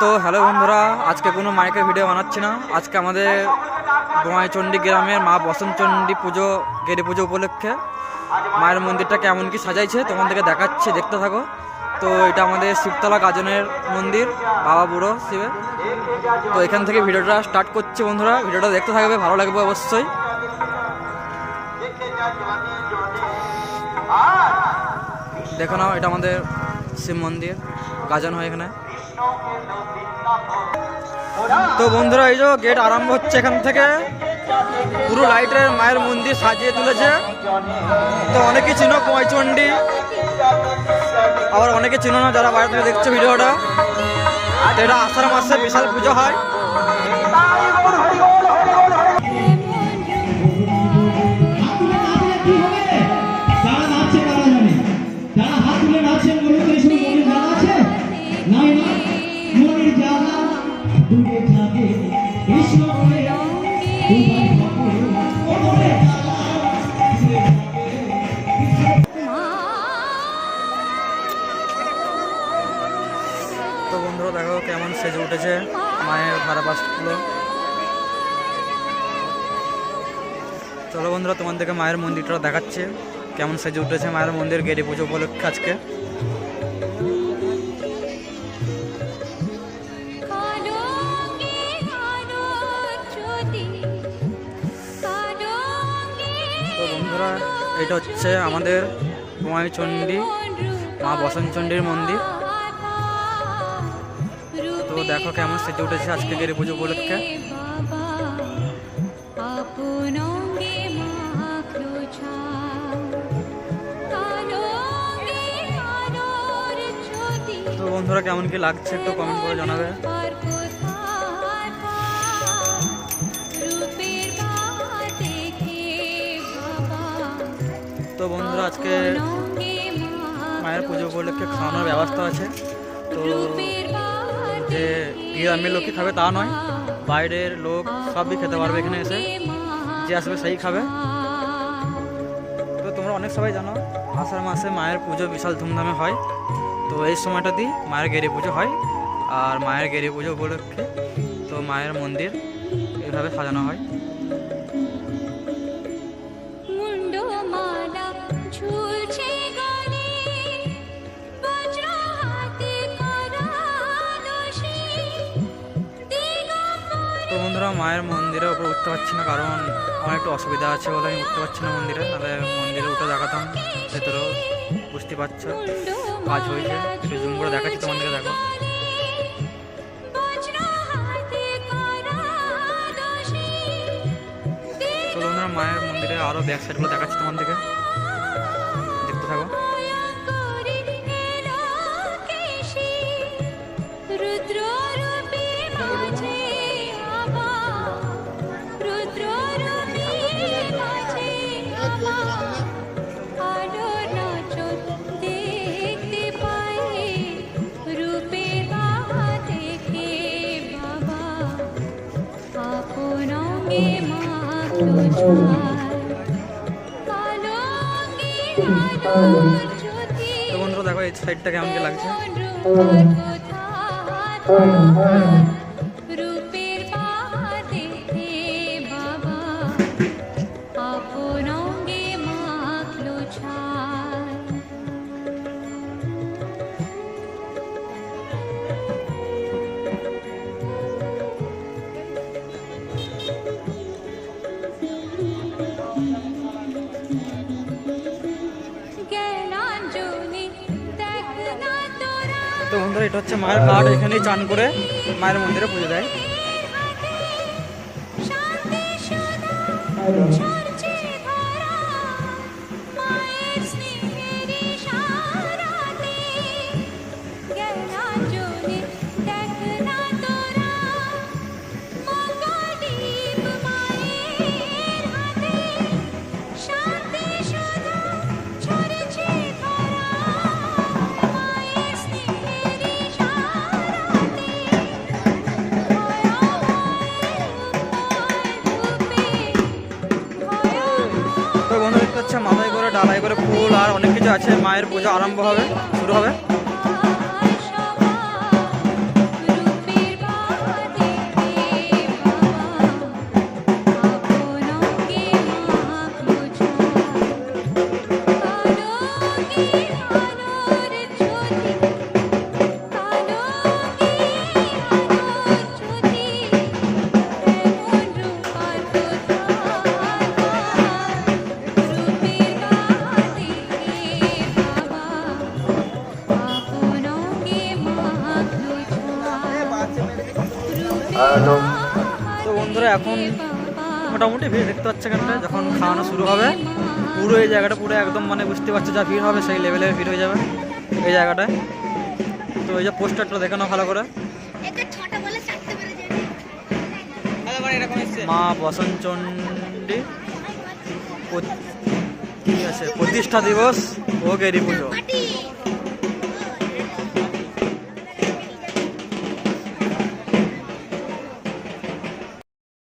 তো হ্যালো বন্ধুরা, আজকে কোনো মাইকের ভিডিও বানাচ্ছি না। আজকে আমাদের গোয়াইচণ্ডী গ্রামের মা বসন্তচণ্ডী পুজো, গেরি পুজো উপলক্ষে। মায়ের মন্দিরটা কেমন কি সাজাইছে তোমাদেরকে দেখাচ্ছে, দেখতে থাকো। তো এটা আমাদের শিবতলা গাজনের মন্দির, বাবা বুড়ো শিবের। তো এখান থেকে ভিডিওটা স্টার্ট করছি বন্ধুরা, ভিডিওটা দেখতে থাকবে, ভালো লাগবে অবশ্যই। দেখো নাও, এটা আমাদের শিব মন্দির, গাজন হয় এখানে। তো বন্ধুরা, এই যে গেট আরম্ভ হচ্ছে এখান থেকে। পুরো লাইটের মায়ের মন্দির সাজিয়ে তুলেছে। তো অনেকে চিনো কুমাইচন্ডী আবার অনেকে চিনো না যারা বাইরে থেকে দেখছে ভিডিওটা। তো এটা আষাঢ় মাসে বিশাল পুজো হয়। সেজে উঠেছে, মায়ের ধারাপাশগুলো চলো বন্ধুরা, তোমাদেরকে মায়ের মন্দিরটা দেখাচ্ছে, কেমন সেজে উঠেছে মায়ের মন্দির গেড়ে পুজো উপলক্ষে আজকে। বন্ধুরা, এটা হচ্ছে আমাদের কুমারচণ্ডী মা বসন্তচণ্ডীর মন্দির। দেখো কেমন সেজে উঠেছে আজকে গেড়ে পুজো উপলক্ষে। তো বন্ধুরা কেমন কি লাগছে একটু কমেন্ট করে জানাবে। তো বন্ধুরা আজকে মায়ের পুজো উপলক্ষে খাওয়ানোর ব্যবস্থা আছে। তো যে গ্রামের লোকই খাবে তা নয়, বাইরের লোক সবই খেতে পারবে এখানে এসে, যে আসবে সেই খাবে। তো তোমরা অনেক সবাই জানো, আষাঢ় মাসে মায়ের পুজো বিশাল ধুমধামে হয়। তো এই সময়টাতেই মায়ের গেরি পুজো হয়, আর মায়ের গেরি পুজো উপলক্ষে তো মায়ের মন্দির এভাবে সাজানো হয়। বন্ধুরা মায়ের মন্দিরে ওপরে উঠতে পারছি না, কারণ আমার একটু অসুবিধা আছে বলে আমি উঠতে পারছি না মন্দিরে। তাহলে মন্দিরে উঠে দেখাতাম, ভেতরেও বুঝতে পারছ। কাজ হয়েছে, একটু জুম করে দেখাচ্ছি তোমাদেরকে, দেখো। মায়ের মন্দিরে আরও ব্যাক সাইড সাইডগুলো দেখাচ্ছি তোমাদেরকে। দেখতে থাকো। বন্ধুরা দেখো এই সাইডটা কেমন লাগছে? তো বন্ধুরা এটা হচ্ছে মায়ের ঘাট এখানেই চান করে মায়ের মন্দিরে পুজো দেয়। করে করে ফুল আর অনেক কিছু আছে মায়ের পুজো আরম্ভ হবে শুরু হবে। তো বন্ধুরা, এখন মোটামুটি ভিড় দেখতে পাচ্ছে এখানটায়, যখন খাওয়ানো শুরু হবে, পুরো এই জায়গাটা পুরো একদম মানে বুঝতে পারছে যা ভিড় হবে, সেই লেভেলের ভিড় হয়ে যাবে এই জায়গাটায়। তো এই যে পোস্টারটা দেখানো ভালো করে। মা বসন্তচণ্ডী কি আছে? প্রতিষ্ঠা দিবস ও গেরি পুজো।